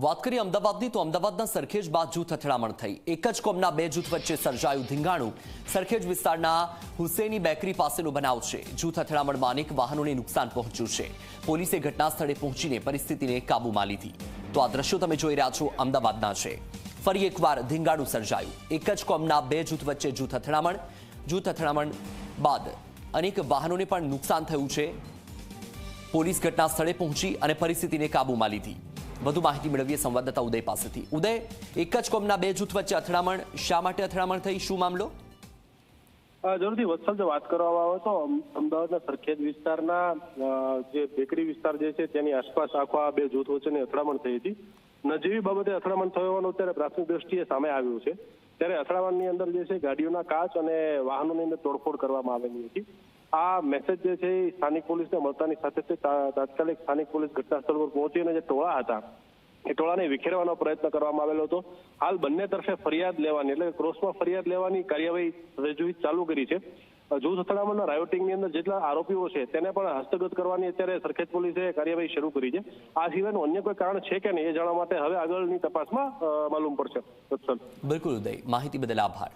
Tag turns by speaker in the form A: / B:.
A: વાત કરીએ અમદાવાદની, તો અમદાવાદના સરખેજ બાદ જૂથ અથડામણ થઈ. એક જ કોમના બે જૂથ વચ્ચે સર્જાયું ધીંગાણું. સરખેજ વિસ્તારના હુસેની બેકરી પાસેનો બનાવ છે. જૂથ અથડામણમાં અનેક વાહનોને નુકસાન પહોંચ્યું છે. પોલીસે ઘટના સ્થળે પહોંચીને પરિસ્થિતિને કાબૂમાં લીધી. તો આ દ્રશ્યો તમે જોઈ રહ્યા છો, અમદાવાદના છે. ફરી એકવાર ધીંગાણું સર્જાયું. એક જ કોમના બે જૂથ વચ્ચે જૂથ અથડામણ. જૂથ અથડામણ બાદ અનેક વાહનોને પણ નુકસાન થયું છે. પોલીસ ઘટના સ્થળે પહોંચી અને પરિસ્થિતિને કાબૂમાં લીધી. વધુ માહિતી મેળવીએ સંવાદદાતા ઉદય પાસેથી. ઉદય, એક જ કોમના બે જૂથ વચ્ચે અથડામણ, શા માટે અથડામણ થઈ? શું મામલો?
B: જરૂરથી વત્સલ જો વાત કરવામાં આવે તો અમદાવાદના સરખેજ વિસ્તારના જે બેકરી વિસ્તાર જે છે તેની આસપાસ આખો આ બે જૂથ વચ્ચેની અથડામણ થઈ હતી. નજીવી બાબતે અથડામણ થયો હોવાનું અત્યારે પ્રાથમિક દ્રષ્ટિએ સામે આવ્યું છે. ત્યારે અથડામણની અંદર જે છે ગાડીઓના કાચ અને વાહનોની અંદર તોડફોડ કરવામાં આવેલી હતી. આ મેસેજ જે છે એ સ્થાનિક પોલીસને મળતાની સાથે તાત્કાલિક સ્થાનિક પોલીસ ઘટના પર પહોંચી અને જે ટોળા હતા, એ ટોળાને વિખેરવાનો પ્રયત્ન કરવામાં આવેલો હતો. હાલ બંને તરફે ફરિયાદ લેવાની, એટલે ક્રોસમાં ફરિયાદ લેવાની કાર્યવાહી રજૂઆત ચાલુ કરી છે. જૂથ અથડામણના રાયોટિંગની અંદર જેટલા આરોપીઓ છે, તેને પણ હસ્તગત કરવાની અત્યારે સરખેજ પોલીસે કાર્યવાહી શરૂ કરી છે. આ સિવાયનું અન્ય કોઈ કારણ છે કે નહીં એ જાણવા માટે હવે આગળની તપાસમાં માલુમ પડશે.
A: બિલકુલ ઉદય, માહિતી બદલ આભાર.